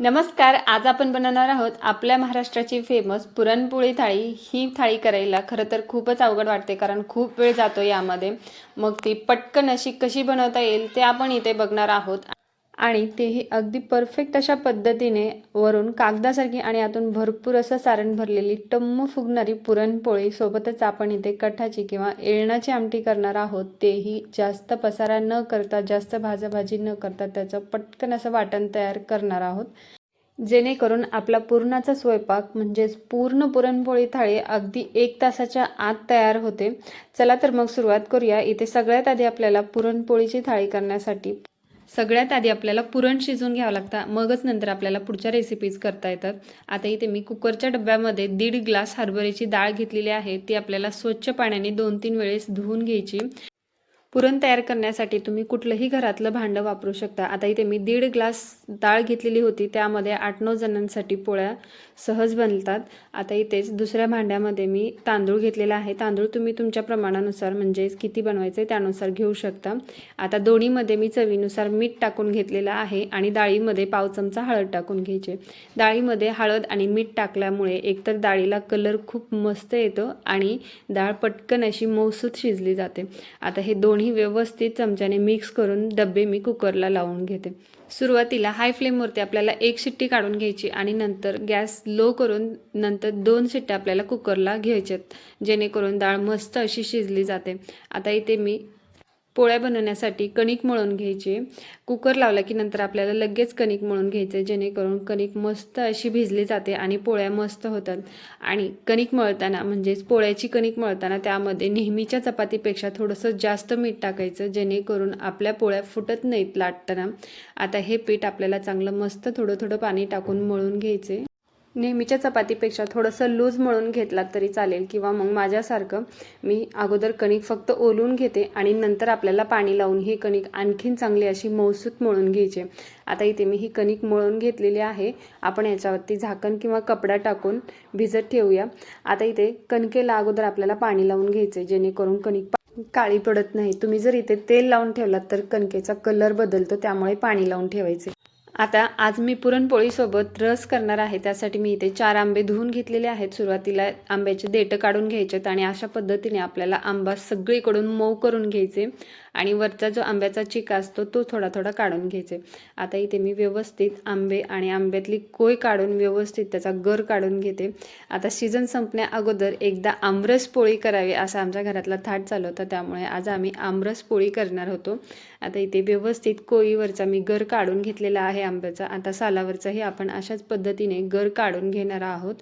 नमस्कार आज आपण बनवणार आहोत आपल्या महाराष्ट्राची फेमस पुरणपोळी थाळी. ही थाळी करायला खरं तर खूपच अवघड वाटते कारण खूप वेळ जातो यामध्ये. मग ती पटकन अशी कशी बनवता येईल ते आपण इथे बघणार आहोत. आणि तेही अगदी परफेक्ट अशा पद्धतीने वरून कागदासारखी आणि आतून भरपूर असं सारण भरलेली टम्म फुगणारी पुरणपोळी सोबतच आपण इथे कठाची किंवा येळणाची आमटी करणार आहोत तेही जास्त पसारा न करता जास्त भाजाभाजी न करता त्याचं पटकन असं वाटण तयार करणार आहोत. जेणेकरून आपला पूर्णाचा स्वयंपाक म्हणजेच पूर्ण पुरणपोळी थाळी अगदी एक तासाच्या आत तयार होते. चला तर मग सुरुवात करूया. इथे सगळ्यात आधी आपल्याला पुरणपोळीची थाळी करण्यासाठी सगळ्यात आधी आपल्याला पुरण शिजवून घ्यावं लागतं. मगच नंतर आपल्याला पुढच्या रेसिपीज करता येतात. आता इथे मी कुकरच्या डब्यामध्ये दीड ग्लास हरभऱ्याची डाळ घेतलेली आहे. ती आपल्याला स्वच्छ पाण्याने दोन तीन वेळेस धुवून घ्यायची. पुरण तयार करण्यासाठी तुम्ही कुठलंही घरातलं भांडं वापरू शकता. आता इथे मी दीड ग्लास डाळ घेतलेली होती. त्यामध्ये आठ नऊ जणांसाठी पोळ्या सहज बनतात. आता इथेच दुसऱ्या भांड्यामध्ये मी तांदूळ घेतलेला आहे. तांदूळ तुम्ही तुमच्या प्रमाणानुसार म्हणजेच किती बनवायचे त्यानुसार घेऊ शकता. आता दोन्हीमध्ये मी चवीनुसार मीठ टाकून घेतलेलं आहे आणि डाळीमध्ये पाव चमचा हळद टाकून घ्यायचे. डाळीमध्ये हळद आणि मीठ टाकल्यामुळे एकतर डाळीला कलर खूप मस्त येतो आणि डाळ पटकन अशी मौसूत शिजली जाते. आता हे दोन्ही व्यवस्थित चमच्याने मिक्स करून डबे मी कुकरला लावून घेते. सुरुवातीला हाय फ्लेमवरती आपल्याला एक शिट्टी काढून घ्यायची आणि नंतर गॅस लो करून नंतर दोन शिट्ट्या आपल्याला कुकरला घ्यायच्यात. जेणेकरून डाळ मस्त अशी शिजली जाते. आता इथे मी पोळ्या बनवण्यासाठी कणिक मळून घ्यायची. कुकर लावला की नंतर आपल्याला लगेच कणिक मळून घ्यायचे जेणेकरून कणिक मस्त अशी भिजली जाते आणि पोळ्या मस्त होतात. आणि कणिक मळताना म्हणजेच पोळ्याची कणिक मळताना त्यामध्ये नेहमीच्या चपातीपेक्षा थोडंसं जास्त मीठ टाकायचं जेणेकरून आपल्या पोळ्या फुटत नाहीत लाटताना. आता हे पीठ आपल्याला चांगलं मस्त थोडं थोडं पाणी टाकून मळून घ्यायचे. नेहमीच्या चपातीपेक्षा थोडंसं लूज मळून घेतलात तरी चालेल किंवा मग माझ्यासारखं मी अगोदर कणिक फक्त ओलून घेते आणि नंतर आपल्याला पाणी लावून ही कणिक आणखीन चांगली अशी मौसूत मळून घ्यायची. आता इथे मी ही कणिक मळून घेतलेली आहे. आपण याच्यावरती झाकण किंवा कपडा टाकून भिजत ठेवूया. आता इथे कणकेला अगोदर आपल्याला पाणी लावून घ्यायचे जेणेकरून कणिक काळी पडत नाही. तुम्ही जर इथे तेल लावून ठेवलात तर कणकेचा कलर बदलतो त्यामुळे पाणी लावून ठेवायचे. आता आज मी पुरणपोळीसोबत रस करणार आहे. त्यासाठी मी इथे चार आंबे धुवून घेतलेले आहेत. सुरुवातीला आंब्याचे देठं काढून घ्यायचेत आणि अशा पद्धतीने आपल्याला आंबा सगळीकडून मऊ करून घ्यायचे. आणि वरचा जो आंब्याचा चिका असतो तो थोडा थोडा काढून घ्यायचे. आता इथे मी व्यवस्थित आंबे आणि आंब्यातली कोय काढून व्यवस्थित त्याचा गर काढून घेते. आता सीझन संपण्या अगोदर एकदा आमरस पोळी करावी असा आमच्या घरातला थाट चालू होता त्यामुळे आज आम्ही आमरस पोळी करणार होतो. आता इथे व्यवस्थित कोळीवरचा मी गर काढून घेतलेला आहे आंब्याचा. आता सालावरचाही आपण अशाच पद्धतीने गर काढून घेणार आहोत.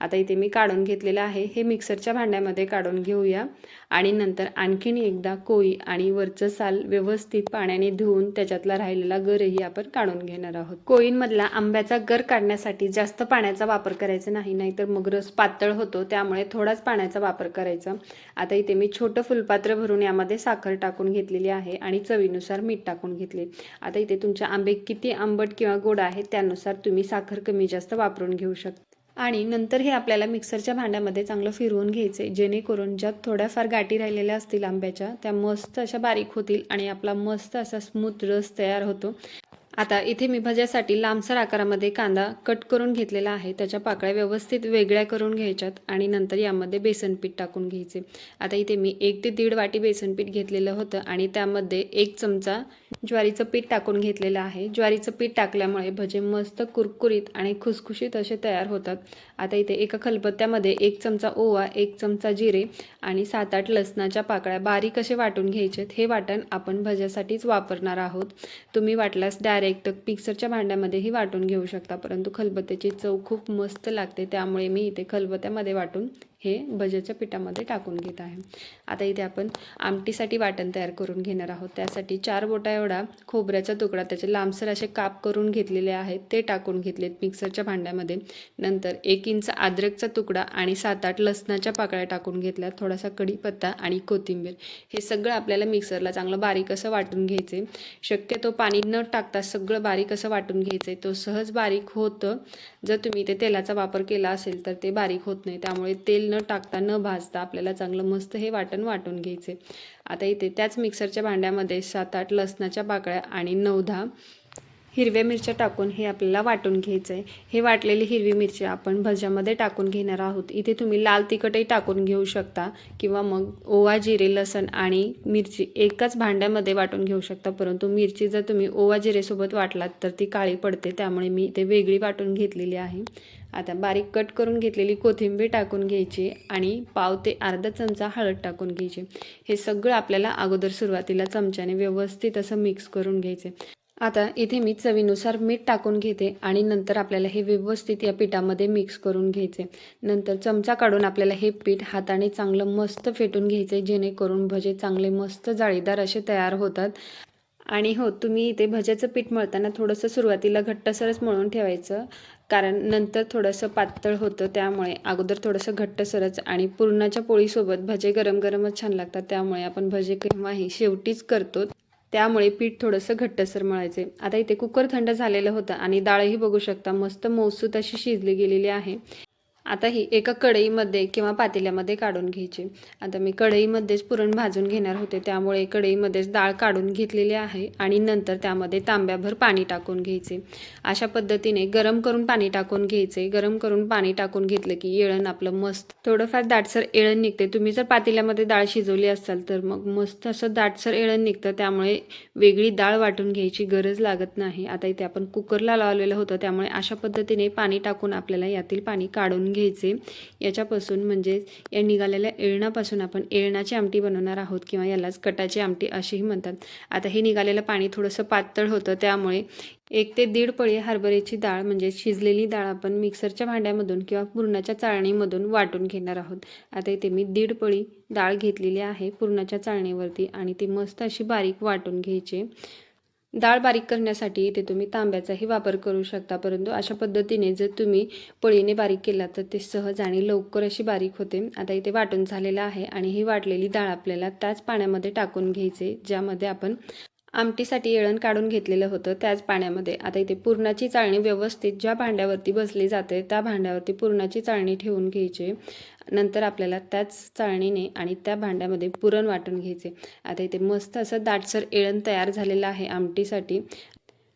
आता इथे मी काढून घेतलेलं आहे. हे मिक्सरच्या भांड्यामध्ये काढून घेऊया. आणि नंतर आणखीन एकदा कोळी आणि वर वरचं साल व्यवस्थित पाण्याने धुवून त्याच्यातला राहिलेला गरही आपण काढून घेणार आहोत. कोईनमधला आंब्याचा गर काढण्यासाठी जास्त पाण्याचा वापर करायचा नाही नाहीतर मग रस पातळ होतो त्यामुळे थोडाच पाण्याचा वापर करायचा. आता इथे मी छोटं फुलपात्र भरून यामध्ये साखर टाकून घेतलेली आहे आणि चवीनुसार मीठ टाकून घेतले. आता इथे तुमच्या आंबे किती आंबट किंवा गोड आहेत त्यानुसार तुम्ही साखर कमी जास्त वापरून घेऊ शकता. आणि नंतर हे आपल्याला मिक्सरच्या भांड्यामध्ये चांगलं फिरवून घ्यायचे. जेणेकरून ज्यात थोड्याफार गाठी राहिलेल्या असतील आंब्याच्या त्या मस्त अशा बारीक होतील आणि आपला मस्त असा स्मूथ रस तयार होतो. आता इथे मी भज्यासाठी लांबसर आकारामध्ये कांदा कट करून घेतलेला आहे. त्याच्या पाकळ्या व्यवस्थित वेगळ्या करून घ्यायच्यात आणि नंतर यामध्ये बेसन पीठ टाकून घ्यायचे. आता इथे मी एक ते दीड वाटी बेसन पीठ घेतलेलं होतं आणि त्यामध्ये एक चमचा ज्वारीचं पीठ टाकून घेतलेलं आहे. ज्वारीचं पीठ टाकल्यामुळे भजे मस्त कुरकुरीत आणि खुसखुशीत असे तयार होतात. आता इथे एका खलबत्त्यामध्ये एक चमचा ओवा एक चमचा जिरे आणि सात आठ लसणाच्या पाकळ्या बारीक असे वाटून घ्यायचेत. हे वाटण आपण भज्यासाठीच वापरणार आहोत. तुम्ही वाटल्यास डायरेक्ट मिक्सरच्या भांड्यामध्येही वाटून घेऊ शकता. परंतु खलबत्त्याची चव खूप मस्त लागते. त्यामुळे मी इथे खलबत्त्यामध्ये वाटून हे भज्याच्या पिठामध्ये टाकून घेत आहे. आता इथे आपण आमटीसाठी वाटण तयार करून घेणार आहोत. त्यासाठी चार बोटा एवढा खोबऱ्याचा तुकडा त्याचे लांबसर असे काप करून घेतलेले आहेत. ते टाकून घेतलेत मिक्सरच्या भांड्यामध्ये. नंतर एक इंच अद्रकचा तुकडा आणि सात आठ लसणाच्या पाकळ्या टाकून घेतल्या. थोडासा कढीपत्ता आणि कोथिंबीर. हे सगळं आपल्याला मिक्सरला चांगलं बारीक असं वाटून घ्यायचे शक्यतो पाणी न टाकता सगळं बारीक असं वाटून घ्यायचं आहे तो सहज बारीक होतं. जर तुम्ही ते तेलाचा वापर केला असेल तर ते बारीक होत नाही. त्यामुळे तेल न टाकता न भाजता आपल्याला चांगलं मस्त हे वाटण वाटून घ्यायचे आता इथे त्याच मिक्सरच्या भांड्यामध्ये सात आठ लसणाच्या पाकळ्या आणि नऊ दहा हिरव्या मिरच्या टाकून हे आपल्याला वाटून घ्यायचं आहे हे वाटलेली हिरवी मिरची आपण भज्यामध्ये टाकून घेणार आहोत. इथे तुम्ही लाल तिखटही टाकून घेऊ शकता किंवा मग ओवा जिरे लसण आणि मिरची एकाच भांड्यामध्ये वाटून घेऊ शकता. परंतु मिरची जर तुम्ही ओवा जिरेसोबत वाटलात तर ती काळी पडते. त्यामुळे मी इथे वेगळी वाटून घेतलेली आहे. आता बारीक कट करून घेतलेली कोथिंबीर टाकून घ्यायची आणि पाव ते अर्धा चमचा हळद टाकून घ्यायची. हे सगळं आपल्याला अगोदर सुरुवातीला चमच्याने व्यवस्थित असं मिक्स करून घ्यायचे. आता इथे मी चवीनुसार मीठ टाकून घेते आणि नंतर आपल्याला हे व्यवस्थित या पिठामध्ये मिक्स करून घ्यायचे. नंतर चमचा काढून आपल्याला हे पीठ हाताने चांगलं मस्त फेटून घ्यायचे जेणेकरून भजे चांगले मस्त जाळीदार असे तयार होतात. आणि हो तुम्ही इथे भज्याचं पीठ मळताना थोडंसं सुरुवातीला घट्टसरच मळून ठेवायचं. कारण नंतर थोडंसं पातळ होतं त्यामुळे अगोदर थोडंसं घट्टसरच आणि पुरणाच्या पोळीसोबत भजे गरम गरमच छान लागतात. त्यामुळे आपण भजे केव्हाही शेवटीच करतो त्यामुळे पीठ थोडंसं घट्टसर मळायचे आता इथे कुकर थंड झालेलं होतं आणि डाळही बघू शकता मस्त मौसूत अशी शिजली गेलेली आहे. आता ही एका कढईमध्ये किंवा पातेल्यामध्ये काढून घ्यायची. आता मी कढईमध्येच पुरण भाजून घेणार होते त्यामुळे कढईमध्येच डाळ काढून घेतलेली आहे आणि नंतर त्यामध्ये तांब्याभर पाणी टाकून घ्यायचे. अशा पद्धतीने गरम करून पाणी टाकून घ्यायचे. गरम करून पाणी टाकून घेतलं की येळण आपलं मस्त. थोडंफार दाटसर येळण निघते. तुम्ही जर पातेल्यामध्ये डाळ शिजवली असाल तर मग मस्त असं दाटसर येळण निघतं. त्यामुळे वेगळी डाळ वाटून घ्यायची गरज लागत नाही. आता इथे आपण कुकरला लावलेलं होतं त्यामुळे अशा पद्धतीने पाणी टाकून आपल्याला यातील पाणी काढून घ्यायचे. याच्यापासून म्हणजेच या निघालेल्या येळणापासून आपण येळणाची आमटी बनवणार आहोत किंवा यालाच कटाची आमटी अशीही म्हणतात. आता हे निघालेलं पाणी थोडंसं पातळ होतं त्यामुळे एक ते दीड पळी हरभऱ्याची डाळ म्हणजे शिजलेली डाळ आपण मिक्सरच्या भांड्यामधून किंवा पुरणाच्या चाळणीमधून वाटून घेणार आहोत. आता इथे मी दीड पळी डाळ घेतलेली आहे पुरणाच्या चाळणीवरती आणि ती मस्त अशी बारीक वाटून घ्यायची. डाळ बारीक करण्यासाठी इथे तुम्ही तांब्याचाही वापर करू शकता. परंतु अशा पद्धतीने जर तुम्ही पळीने बारीक केला तर ते सहज आणि लवकर अशी बारीक होते. आता इथे वाटून झालेलं आहे आणि ही वाटलेली डाळ आपल्याला त्याच पाण्यामध्ये टाकून घ्यायचे ज्यामध्ये आपण आमटीसाठी येळण काढून घेतलेलं होतं त्याच पाण्यामध्ये. आता इथे पुरणाची चाळणी व्यवस्थित ज्या भांड्यावरती बसली जाते त्या भांड्यावरती पुरणाची चाळणी ठेवून घ्यायची. नंतर आपल्याला त्याच चाळणीने आणि त्या भांड्यामध्ये पुरण वाटून घ्यायचे. आता इथे मस्त असं दाटसर येळण तयार झालेलं आहे आमटीसाठी.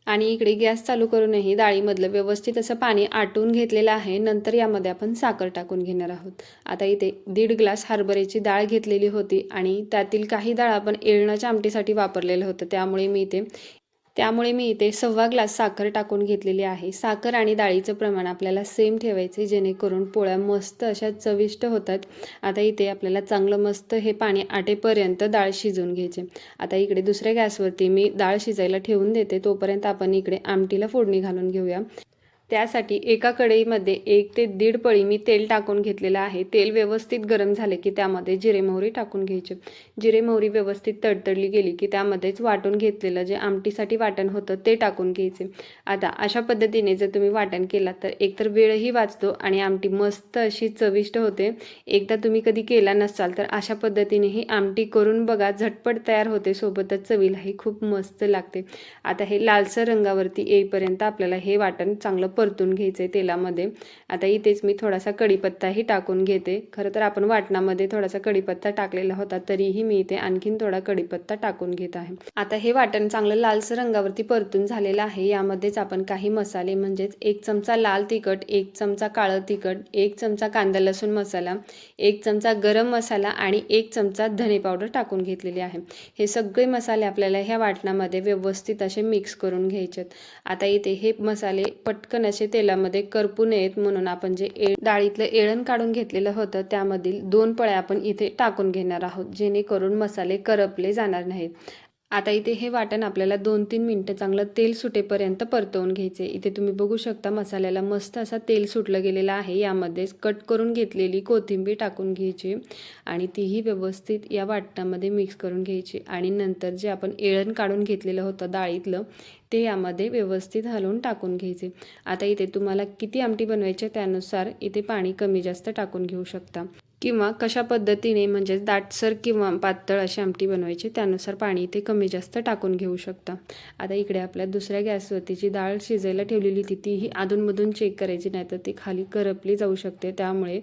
आणि इकडे गॅस चालू करूनही डाळीमधलं व्यवस्थित असं पाणी आटून घेतलेलं आहे. नंतर यामध्ये आपण साखर टाकून घेणार आहोत. आता इथे दीड ग्लास हरभऱ्याची डाळ घेतलेली होती आणि त्यातील काही डाळ आपण येळणाच्या आमटीसाठी वापरलेलं होतं. त्यामुळे मी इथे त्यामुळे मी इथे सव्वा ग्लास साखर टाकून घेतलेली आहे. साखर आणि डाळीचं प्रमाण आपल्याला सेम ठेवायचे जेणेकरून पोळ्या मस्त अशा चविष्ट होतात. आता इथे आपल्याला चांगलं मस्त हे पाणी आटेपर्यंत डाळ शिजवून घ्यायचे. आता इकडे दुसऱ्या गॅसवरती मी डाळ शिजायला ठेवून देते. तोपर्यंत आपण इकडे आमटीला फोडणी घालून घेऊया. त्यासाठी एका कढईमध्ये एक ते दीड पळी मी तेल टाकून घेतलेलं आहे. तेल व्यवस्थित गरम झाले की त्यामध्ये जिरे मोहरी टाकून घ्यायचे. जिरे मोहरी व्यवस्थित तडतडली गेली की त्यामध्येच वाटून घेतलेलं जे आमटीसाठी वाटण होतं ते टाकून घ्यायचे. आता अशा पद्धतीने जर तुम्ही वाटण केलात तर एकतर वेळही वाचतो आणि आमटी मस्त अशी चविष्ट होते. एकदा तुम्ही कधी केला नसाल तर अशा पद्धतीने ही आमटी करून बघा. झटपट तयार होते सोबतच चवीलाही खूप मस्त लागते. आता हे लालसर रंगावरती येईपर्यंत आपल्याला हे वाटण चांगलं परतून घ्यायचे तेलामध्ये. आता इथेच मी थोडासा कढीपत्ताही टाकून घेते. खरं तर आपण वाटणामध्ये थोडासा कढीपत्ता टाकलेला होता तरीही मी इथे आणखीन थोडा कढीपत्ता टाकून घेत आहे. आता हे वाटण चांगलं लालसर रंगावरती परतून झालेलं आहे. यामध्येच आपण काही मसाले म्हणजेच एक चमचा लाल तिखट एक चमचा काळं तिखट एक चमचा कांदा लसूण मसाला एक चमचा गरम मसाला आणि एक चमचा धने पावडर टाकून घेतलेली आहे. हे सगळे मसाले आपल्याला ह्या वाटणामध्ये व्यवस्थित असे मिक्स करून घ्यायचे आता इथे हे मसाले पटकन असे तेलामध्ये करपू नयेत म्हणून आपण जे ए डाळीतलं एळण काढून घेतलेलं होतं त्यामधील दोन पळ्या आपण इथे टाकून घेणार आहोत जेणेकरून मसाले करपले जाणार नाहीत. आता इथे हे वाटण आपल्याला दोन तीन मिनटं चांगलं तेल सुटेपर्यंत परतवून घ्यायचे. इथे तुम्ही बघू शकता मसाल्याला मस्त असा तेल सुटलं गेलेलं आहे. यामध्येच कट करून घेतलेली कोथिंबीर टाकून घ्यायची आणि तीही व्यवस्थित या वाटणामध्ये मिक्स करून घ्यायची. आणि नंतर जे आपण एळण काढून घेतलेलं होतं डाळीतलं ते यामध्ये व्यवस्थित हलवून टाकून घ्यायचे. आता इथे तुम्हाला किती आमटी बनवायची त्यानुसार इथे पाणी कमी जास्त टाकून घेऊ शकता. किंवा कशा पद्धतीने म्हणजेच दाटसर किंवा पातळ अशी आमटी बनवायची त्यानुसार पाणी इथे कमी जास्त टाकून घेऊ शकता. आता इकडे आपल्या दुसऱ्या गॅसवरती जी डाळ शिजायला ठेवलेली होती तीही अधूनमधून चेक करायची नाही तर ती खाली करपली जाऊ शकते. त्यामुळे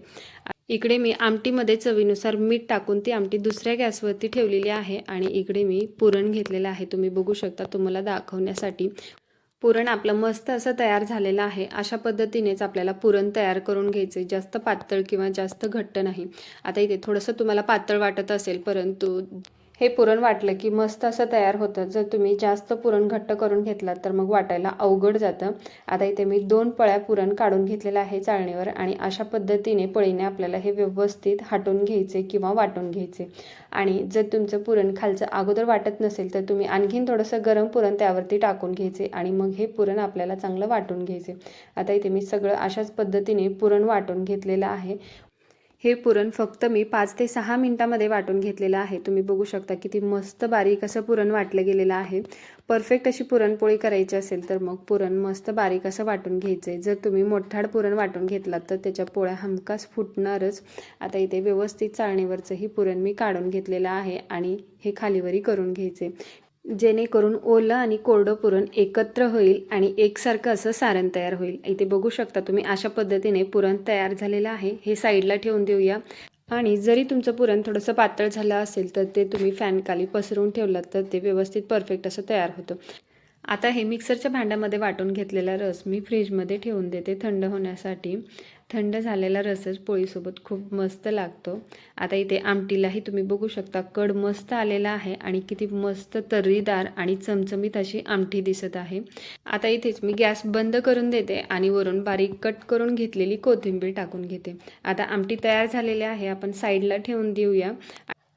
इकडे मी आमटीमध्ये चवीनुसार मीठ टाकून ती आमटी दुसऱ्या गॅसवरती ठेवलेली आहे आणि इकडे मी पुरण घेतलेलं आहे. तुम्ही बघू शकता तुम्हाला दाखवण्यासाठी पुरण आपलं मस्त असं तयार झालेलं आहे. अशा पद्धतीनेच आपल्याला पुरण तयार करून घ्यायचे. जास्त पातळ किंवा जास्त घट्ट नाही. आता इथे थोडंसं तुम्हाला पातळ वाटत असेल परंतु हे पुरण वाटलं की मस्त असं तयार होतं. जर तुम्ही जास्त पुरण घट्ट करून घेतलात तर मग वाटायला अवघड जातं. आता इथे मी दोन पळ्या पुरण काढून घेतलेलं आहे चाळणीवर आणि अशा पद्धतीने पळीने आपल्याला हे व्यवस्थित हाटून घ्यायचे किंवा वाटून घ्यायचे. आणि जर तुमचं पुरण खालचं अगोदर वाटत नसेल तर तुम्ही आणखीन थोडंसं गरम पुरण त्यावरती टाकून घ्यायचे आणि मग हे पुरण आपल्याला चांगलं वाटून घ्यायचे. आता इथे मी सगळं अशाच पद्धतीने पुरण वाटून घेतलेलं आहे. हे पुरण फक्त मी पाच ते सहा मिनटामध्ये वाटून घेतलेलं आहे. तुम्ही बघू शकता किती मस्त बारीक असं पुरण वाटलं गेलेलं आहे. परफेक्ट अशी पुरणपोळी करायची असेल तर मग पुरण मस्त बारीक असं वाटून घ्यायचं आहे जर तुम्ही मोठाड पुरण वाटून घेतलात तर त्याच्या पोळ्या हमखास फुटणारच. आता इथे व्यवस्थित चाळणीवरचंही पुरण मी काढून घेतलेलं आहे आणि हे खालीवरी करून घ्यायचे जेणेकरून ओलं आणि कोरडं पुरण एकत्र होईल आणि एकसारखं असं सारण तयार होईल. इथे बघू शकता तुम्ही अशा पद्धतीने पुरण तयार झालेलं आहे. हे साईडला ठेवून देऊया. आणि जरी तुमचं पुरण थोडंसं पातळ झालं असेल तर ते तुम्ही फॅनखाली पसरवून ठेवलं तर ते व्यवस्थित परफेक्ट असं तयार होतं. आता हे मिक्सरच्या भांड्यामध्ये वाटून घेतलेला रस मी फ्रीजमध्ये ठेवून देते थंड होण्यासाठी. थंड झालेला रसच पोळीसोबत खूप मस्त लागतो. आता इथे आमटीलाही तुम्ही बघू शकता कड मस्त आलेला आहे आणि किती मस्त तर्रीदार आणि चमचमीत अशी आमटी दिसत आहे. आता इथेच मी गॅस बंद करून देते आणि वरून बारीक कट करून घेतलेली कोथिंबीर टाकून घेते. आता आमटी तयार झालेली आहे आपण साईडला ठेवून देऊया.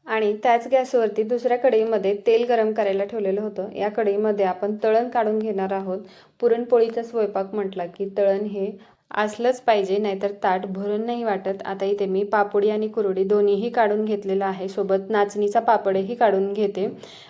आणि त्याच गॅसवरती दुसऱ्या कढईमध्ये तेल गरम करायला ठेवलेलं होतं. या कढईमध्ये आपण तळण काढून घेणार आहोत. पुरणपोळीचा स्वयंपाक म्हटला की तळण हे असलंच पाहिजे नाहीतर ताट भरून नाही वाटत. आता इथे मी पापडी आणि कुरडी दोन्हीही काढून घेतलेलं आहे. सोबत नाचणीचा पापडही काढून घेते.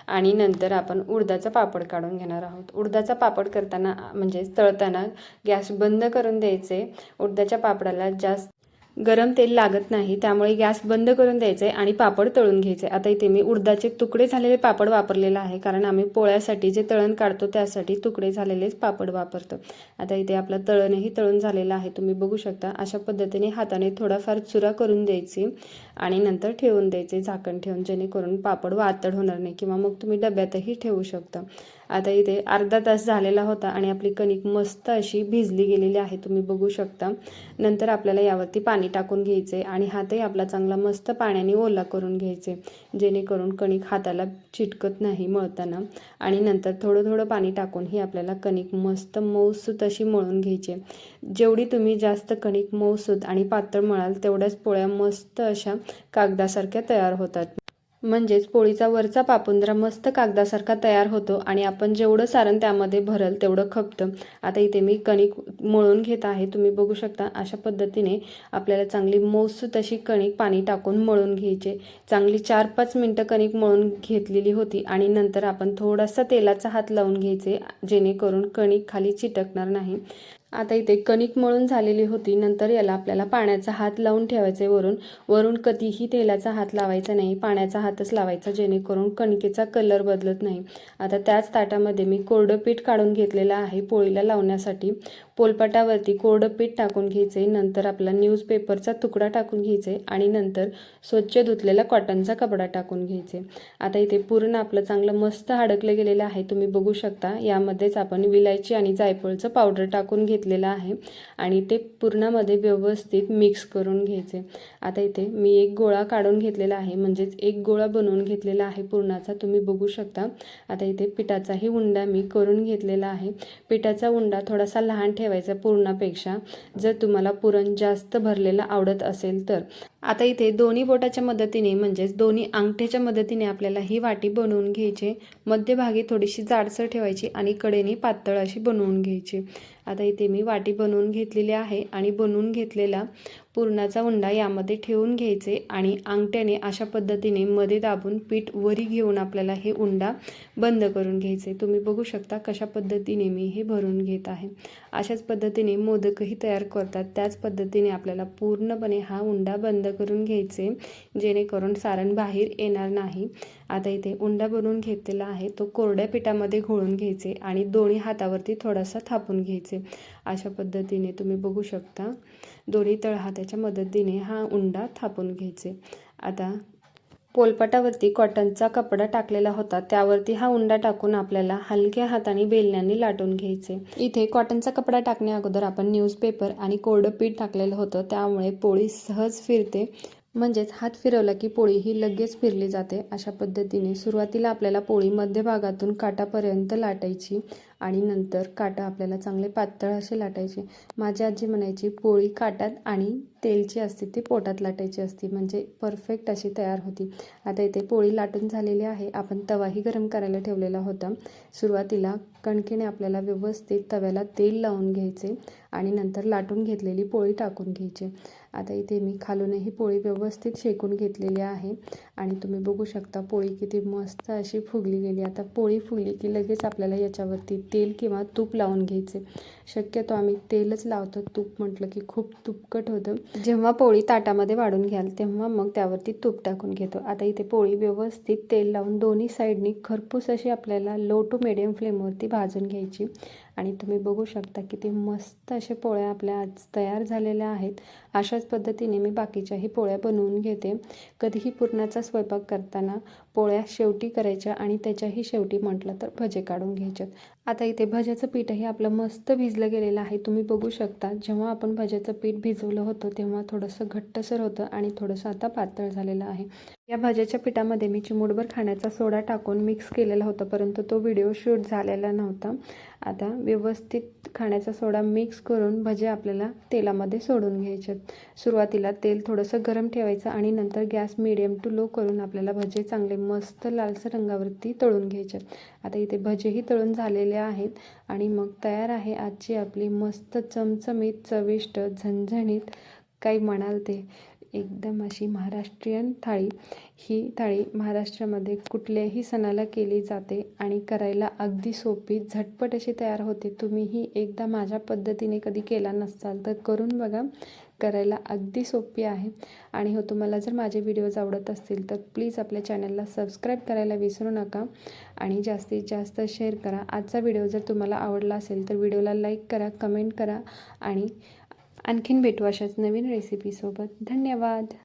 आणि नंतर आपण उडदाचा पापड काढून घेणार आहोत. उडदाचा पापड करताना म्हणजेच तळताना गॅस बंद करून द्यायचे. उडदाच्या पापडाला जास्त गरम तेल लागत नाही त्यामुळे गॅस बंद करून द्यायचे आणि पापड तळून घ्यायचे. आता इथे मी उडदाचे तुकडे झालेले पापड वापरलेला आहे कारण आम्ही पोळ्यासाठी जे तळण काढतो त्यासाठी तुकडे झालेलेच पापड वापरतो. आता इथे आपलं तळणही तळून झालेलं आहे तुम्ही बघू शकता. अशा पद्धतीने हाताने थोडाफार चुरा करून द्यायची आणि नंतर ठेवून द्यायचे झाकण ठेवून जेणेकरून पापड वातड होणार नाही किंवा मग तुम्ही डब्यातही ठेवू शकता. आता इथे अर्धा तास झालेला होता आणि आपली कणिक मस्त अशी भिजली गेलेली आहे तुम्ही बघू शकता. नंतर आपल्याला यावरती पाणी टाकून घ्यायचे आणि हातही आपला चांगला मस्त पाण्याने ओला करून घ्यायचे जेणेकरून कणिक हाताला चिटकत नाही मळताना. आणि नंतर थोडं थोडं पाणी टाकून ही आपल्याला कणिक मस्त मऊसूत अशी मळून घ्यायची जेवढी तुम्ही जास्त कणिक मऊसूत आणि पातळ मळाल तेवढ्याच पोळ्या मस्त अशा कागदासारख्या तयार होतात. म्हणजेच पोळीचा वरचा पापुंद्रा मस्त कागदासारखा तयार होतो आणि आपण जेवढं सारण त्यामध्ये भरल तेवढं खपतं. आता इथे मी कणिक मळून घेत आहे. तुम्ही बघू शकता अशा पद्धतीने आपल्याला चांगली मौसूत तशी कणिक पाणी टाकून मळून घ्यायचे. चांगली चार पाच मिनटं कणिक मळून घेतलेली होती आणि नंतर आपण थोडासा तेलाचा हात लावून घ्यायचे जेणेकरून कणिक खाली चिटकणार नाही. आता इथे कणिक मळून झालेली होती. नंतर याला आपल्याला पाण्याचा हात लावून ठेवायचे वरून. वरून कधीही तेलाचा हात लावायचा नाही. पाण्याचा हातच लावायचा जेणेकरून कणकेचा कलर बदलत नाही. आता त्याच ताटामध्ये मी कोरडं पीठ काढून घेतलेलं आहे पोळीला लावण्यासाठी. पोलपाटावरती कोरडं पीठ टाकून घ्यायचे नंतर आपला न्यूजपेपरचा तुकडा टाकून घ्यायचे आणि नंतर स्वच्छ धुतलेला कॉटनचा कपडा टाकून घ्यायचे. आता इथे पूर्ण आपलं चांगलं मस्त अडकलं गेलेलं आहे तुम्ही बघू शकता. यामध्येच आपण विलायची आणि जायफळचं पावडर टाकून घेतलेलं आहे आणि ते पूर्णामध्ये व्यवस्थित मिक्स करून घ्यायचे. आता इथे मी एक गोळा काढून घेतलेला आहे म्हणजेच एक गोळा बनवून घेतलेला आहे पूर्णाचा तुम्ही बघू शकता. आता इथे पिठाचाही उंडा मी करून घेतलेला आहे. पिठाचा उंडा थोडासा लहान ठेवायचा पूर्णापेक्षा. जर तुम्हाला पुरण जास्त भरलेलं आवडत असेल तर आता इथे दोन्ही बोटाच्या मदतीने म्हणजेच दोन्ही अंगठ्याच्या मदतीने आपल्याला ही वाटी बनवून घ्यायची. मध्यभागी थोडीशी जाडसर ठेवायची आणि कडेने पातळ अशी बनवून घ्यायची. आता इथे मी वाटी बनवून घेतलेली आहे आणि बनवून घेतलेला पुरणाचा उंडा यामध्ये ठेवून घ्यायचे आणि अंगठ्याने अशा पद्धतीने मध्ये दाबून पीठ वरी घेऊन आपल्याला हे उंडा बंद करून घ्यायचे. तुम्ही बघू शकता कशा पद्धतीने मी हे भरून घेत आहे. अशाच पद्धतीने मोदकही तयार करतात. त्याच पद्धतीने आपल्याला पूर्णपणे हा उंडा बंद करून घ्यायचे जेणेकरून सारण बाहेर येणार नाही. आता इथे उंडा बनवून घेतलेला आहे. तो कोरड्या पिठामध्ये घोळून घ्यायचे आणि दोन्ही हातावरती थोडासा थापून घ्यायचे. अशा पद्धतीने तुम्ही बघू शकता. दोन्ही तळहाताच्या मदतीने हा उंडा थापून घ्यायचे. आता पोलपाटावरती कॉटनचा कपडा टाकलेला होता. त्यावरती हा उंडा टाकून आपल्याला हलक्या हाताने बेलण्याने लाटून घ्यायचे. इथे कॉटनचा कपडा टाकण्या अगोदर आपण न्यूजपेपर आणि कोरडं पीठ टाकलेलं होतं. त्यामुळे पोळी सहज फिरते. म्हणजेच हात फिरवला की पोळी ही लगेच फिरली जाते अशा पद्धतीने सुरुवातीला आपल्याला पोळी मध्यभागातून काटापर्यंत लाटायची आणि नंतर काटा आपल्याला चांगले पातळ असे लाटायचे. माझी आजी म्हणायची पोळी काटात आणि तेलची असते ती पोटात लाटायची असते. म्हणजे परफेक्ट अशी तयार होती. आता इथे पोळी लाटून झालेली आहे. आपण तवाही गरम करायला ठेवलेला होता. सुरुवातीला कणकेने आपल्याला व्यवस्थित तव्याला तेल लावून घ्यायचे आणि नंतर लाटून घेतलेली पोळी टाकून घ्यायची. आता इथे मी खालूनही पोळी व्यवस्थित शेकून घेतलेली आहे. आणि तुम्ही बघू शकता पोळी किती मस्त अशी फुगली गेली. आता पोळी फुगली की लगेच आपल्याला याच्यावरती तेल किंवा तूप लावून घ्यायचे. शक्यतो आम्ही तेलच लावतो. तूप म्हटलं की खूप तुपकट होतं. जेव्हा पोळी ताटामध्ये वाढून घ्याल तेव्हा मग त्यावरती तूप टाकून घेतो. आता इथे पोळी व्यवस्थित तेल लावून दोन्ही साईडनी खरपूस अशी आपल्याला लो टू मिडियम फ्लेमवरती भाजून घ्यायची. आणि तुम्ही बघू शकता किती मस्त अशा पोळ्या आपल्या आज तयार झालेल्या आहेत. अशाच पद्धतीने मी बाकीच्याही पोळ्या बनवून घेते. कधीही पुरणाचा स्वयंपाक करताना पोळ्या शेवटी करायच्या आणि त्याच्याही शेवटी म्हटलं तर भजे काढून घ्यायच्यात आता इथे भज्याचं पीठही आपलं मस्त भिजलं गेलेलं आहे. तुम्ही बघू शकता जेव्हा आपण भज्याचं पीठ भिजवलं होतं तेव्हा थोडंसं घट्टसर होतं आणि थोडंसं आता पातळ झालेलं आहे. या भज्याच्या पिठामध्ये मी चिमूटभर खाण्याचा सोडा टाकून मिक्स केलेला होता परंतु तो व्हिडिओ शूट झालेला नव्हता. आता व्यवस्थित खाण्याचा सोडा मिक्स करून भजे आपल्याला तेलामध्ये सोडून घ्यायच्यात सुरुवातीला तेल थोडंसं गरम ठेवायचं आणि नंतर गॅस मिडियम टू लो करून आपल्याला भजे चांगले मस्त लालसर रंगावरती तळून घ्यायचे. आता इथे भजेही तळून झालेले आहेत आणि मग तयार आहे आजची आपली मस्त चमचमीत चविष्ट झणझणीत. काही म्हणाल ते? एकदम अशी महाराष्ट्रीयन थाळी. ही थाळी महाराष्ट्रामध्ये कुठल्याही सणाला केली जाते आणि करायला अगदी सोपी झटपट अशी तयार होते. तुम्हीही एकदा माझ्या पद्धतीने कधी केला नसाल तर करून बघा. करायला अगदी सोपी आहे. आणि हो तुम्हाला जर माझे व्हिडिओज आवडत असतील तर प्लीज आपल्या चॅनलला सबस्क्राईब करायला विसरू नका. आणि जास्तीत जास्त शेअर करा. आजचा व्हिडिओ जर तुम्हाला आवडला असेल तर व्हिडिओला लाईक करा कमेंट करा. आणि आणखीन भेटू अशाच नवीन रेसिपीसोबत धन्यवाद!